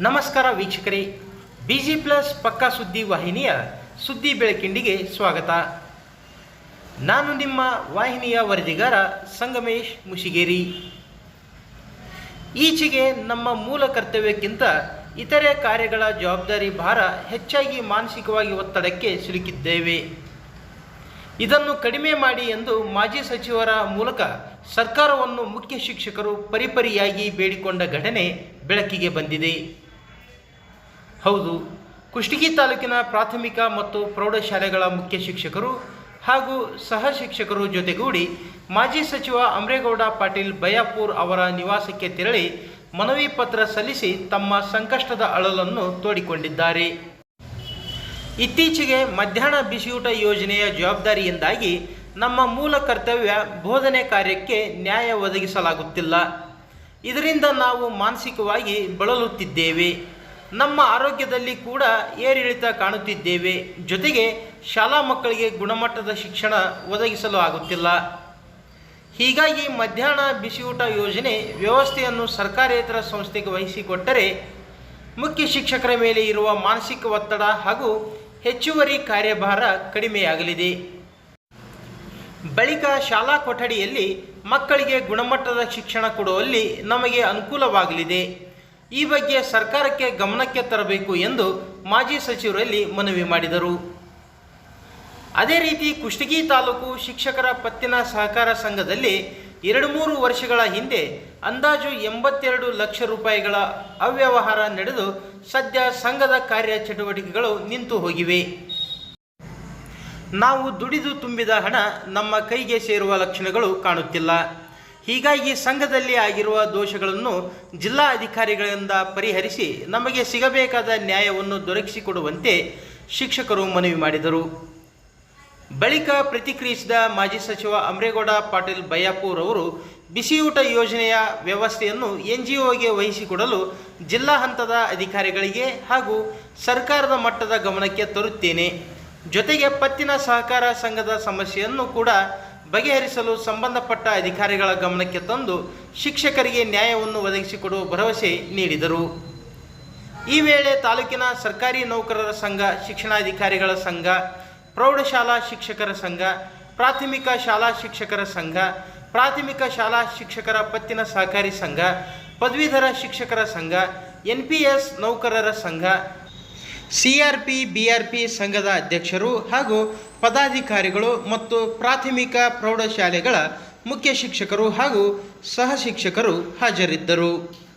ನಮಸ್ಕಾರ ವೀಕ್ಷಕರೇ, busy plus ಪಕ್ಕಾ ಸುದ್ದಿ ವಾಹಿನಿಯ ಸುದ್ದಿ ಬೆಳಕಿಂಡಿಗೆ ಸ್ವಾಗತ. ನಾನು ನಿಮ್ಮ ವಾಹಿನಿಯ ವರದಿಗಾರ ಸಂಗಮೇಶ್ ಮುಷಿಗೇರಿ. ಈಚೆಗೆ ನಮ್ಮ ಮೂಲ ಕರ್ತವ್ಯಕ್ಕಿಂತ ಇತರೆ ಕಾರ್ಯಗಳ ಜವಾಬ್ದಾರಿ ಭಾರ ಹೆಚ್ಚಾಗಿ ಮಾನಸಿಕವಾಗಿ ಒತ್ತಡಕ್ಕೆ ಸಿಲುಕಿದ್ದೇವೆ. ಇದನ್ನು ಕಡಿಮೆ ಮಾಡಿ ಎಂದು ಮಾಜಿ ಸಚಿವರ ಮೂಲಕ ಸರ್ಕಾರವನ್ನು ಮುಖ್ಯ ಶಿಕ್ಷಕರು ಪರಿಪರಿಯಾಗಿ ಬೇಡಿಕೊಂಡ ಘಟನೆ ಬೆಳಕಿಗೆ ಬಂದಿದೆ. ಹೌದು. ಕುಷ್ಟಗಿ ತಾಲೂಕಿನ ಪ್ರಾಥಮಿಕ ಮತ್ತು ಪ್ರೌಢಶಾಲೆಗಳ ಮುಖ್ಯ ಶಿಕ್ಷಕರು ಹಾಗೂ ಸಹ ಶಿಕ್ಷಕರು ಜೊತೆಗೂಡಿ ಮಾಜಿ ಸಚಿವ ಅಮರೇಗೌಡ ಪಾಟೀಲ್ ಬಯಾಪುರ್ ಅವರ ನಿವಾಸಕ್ಕೆ ತೆರಳಿ ಮನವಿ ಪತ್ರ ಸಲ್ಲಿಸಿ ತಮ್ಮ ಸಂಕಷ್ಟದ ಅಳಲನ್ನು ತೋಡಿಕೊಂಡಿದ್ದಾರೆ. ಇತ್ತೀಚೆಗೆ ಮಧ್ಯಾಹ್ನ ಬಿಸಿಯೂಟ ಯೋಜನೆಯ ಜವಾಬ್ದಾರಿಯಿಂದಾಗಿ ನಮ್ಮ ಮೂಲ ಕರ್ತವ್ಯ ಬೋಧನೆ ಕಾರ್ಯಕ್ಕೆ ನ್ಯಾಯ ಒದಗಿಸಲಾಗುತ್ತಿಲ್ಲ. ಇದರಿಂದ ನಾವು ಮಾನಸಿಕವಾಗಿ ಬಳಲುತ್ತಿದ್ದೇವೆ. ನಮ್ಮ ಆರೋಗ್ಯದಲ್ಲಿ ಕೂಡ ಏರಿಳಿತ ಕಾಣುತ್ತಿದ್ದೇವೆ. ಜೊತೆಗೆ ಶಾಲಾ ಮಕ್ಕಳಿಗೆ ಗುಣಮಟ್ಟದ ಶಿಕ್ಷಣ ಒದಗಿಸಲು ಆಗುತ್ತಿಲ್ಲ. ಹೀಗಾಗಿ ಮಧ್ಯಾಹ್ನ ಬಿಸಿಯೂಟ ಯೋಜನೆ ವ್ಯವಸ್ಥೆಯನ್ನು ಸರ್ಕಾರೇತರ ಸಂಸ್ಥೆಗೆ ವಹಿಸಿಕೊಟ್ಟರೆ ಮುಖ್ಯ ಶಿಕ್ಷಕರ ಮೇಲೆ ಇರುವ ಮಾನಸಿಕ ಒತ್ತಡ ಹಾಗೂ ಹೆಚ್ಚುವರಿ ಕಾರ್ಯಭಾರ ಕಡಿಮೆಯಾಗಲಿದೆ. ಬಳಿಕ ಶಾಲಾ ಕೊಠಡಿಯಲ್ಲಿ ಮಕ್ಕಳಿಗೆ ಗುಣಮಟ್ಟದ ಶಿಕ್ಷಣ ಕೊಡುವಲ್ಲಿ ನಮಗೆ ಅನುಕೂಲವಾಗಲಿದೆ. ಈ ಬಗ್ಗೆ ಸರ್ಕಾರಕ್ಕೆ ಗಮನಕ್ಕೆ ತರಬೇಕು ಎಂದು ಮಾಜಿ ಸಚಿವರಲ್ಲಿ ಮನವಿ ಮಾಡಿದರು. ಅದೇ ರೀತಿ ಕುಷ್ಟಗಿ ತಾಲೂಕು ಶಿಕ್ಷಕರ ಪತ್ತಿನ ಸಹಕಾರ ಸಂಘದಲ್ಲಿ ಎರಡು ಮೂರು ವರ್ಷಗಳ ಹಿಂದೆ ಅಂದಾಜು ಎಂಬತ್ತೆರಡು ಲಕ್ಷ ರೂಪಾಯಿಗಳ ಅವ್ಯವಹಾರ ನಡೆದು ಸದ್ಯ ಸಂಘದ ಕಾರ್ಯ ಚಟುವಟಿಕೆಗಳು ನಿಂತು ಹೋಗಿವೆ. ನಾವು ದುಡಿದು ತುಂಬಿದ ಹಣ ನಮ್ಮ ಕೈಗೆ ಸೇರುವ ಲಕ್ಷಣಗಳು ಕಾಣುತ್ತಿಲ್ಲ. ಹೀಗಾಗಿ ಸಂಘದಲ್ಲಿ ಆಗಿರುವ ದೋಷಗಳನ್ನು ಜಿಲ್ಲಾ ಅಧಿಕಾರಿಗಳಿಂದ ಪರಿಹರಿಸಿ ನಮಗೆ ಸಿಗಬೇಕಾದ ನ್ಯಾಯವನ್ನು ದೊರಕಿಸಿಕೊಡುವಂತೆ ಶಿಕ್ಷಕರು ಮನವಿ ಮಾಡಿದರು. ಬಳಿಕ ಪ್ರತಿಕ್ರಿಯಿಸಿದ ಮಾಜಿ ಸಚಿವ ಅಮರೇಗೌಡ, ಪಾಟೀಲ್ ಬಯ್ಯಾಪೂರ್ ಅವರು ಬಿಸಿಯೂಟ ಯೋಜನೆಯ ವ್ಯವಸ್ಥೆಯನ್ನು ಎನ್ ಜಿ ಒಗೆ ವಹಿಸಿಕೊಡಲು ಜಿಲ್ಲಾ ಹಂತದ ಅಧಿಕಾರಿಗಳಿಗೆ ಹಾಗೂ ಸರ್ಕಾರದ ಮಟ್ಟದ ಗಮನಕ್ಕೆ ತರುತ್ತೇನೆ. ಜೊತೆಗೆ ಪತ್ತಿನ ಸಹಕಾರ ಸಂಘದ ಸಮಸ್ಯೆಯನ್ನು ಕೂಡ ಬಗೆಹರಿಸಲು ಸಂಬಂಧಪಟ್ಟ ಅಧಿಕಾರಿಗಳ ಗಮನಕ್ಕೆ ತಂದು ಶಿಕ್ಷಕರಿಗೆ ನ್ಯಾಯವನ್ನು ಒದಗಿಸಿಕೊಡುವ ಭರವಸೆ ನೀಡಿದರು. ಈ ವೇಳೆ ತಾಲೂಕಿನ ಸರ್ಕಾರಿ ನೌಕರರ ಸಂಘ, ಶಿಕ್ಷಣಾಧಿಕಾರಿಗಳ ಸಂಘ, ಪ್ರೌಢಶಾಲಾ ಶಿಕ್ಷಕರ ಸಂಘ, ಪ್ರಾಥಮಿಕ ಶಾಲಾ ಶಿಕ್ಷಕರ ಸಂಘ, ಪ್ರಾಥಮಿಕ ಶಾಲಾ ಶಿಕ್ಷಕರ ಪತ್ತಿನ ಸಹಕಾರಿ ಸಂಘ, ಪದವೀಧರ ಶಿಕ್ಷಕರ ಸಂಘ ಎನ್ ಪಿ ಎಸ್ ನೌಕರರ ಸಂಘ ಸಿ ಬಿಆರ್ಪಿ ಸಂಘದ ಅಧ್ಯಕ್ಷರು ಹಾಗೂ ಪದಾಧಿಕಾರಿಗಳು ಮತ್ತು ಪ್ರಾಥಮಿಕ ಪ್ರೌಢಶಾಲೆಗಳ ಮುಖ್ಯ ಶಿಕ್ಷಕರು ಹಾಗೂ ಸಹ ಶಿಕ್ಷಕರು ಹಾಜರಿದ್ದರು.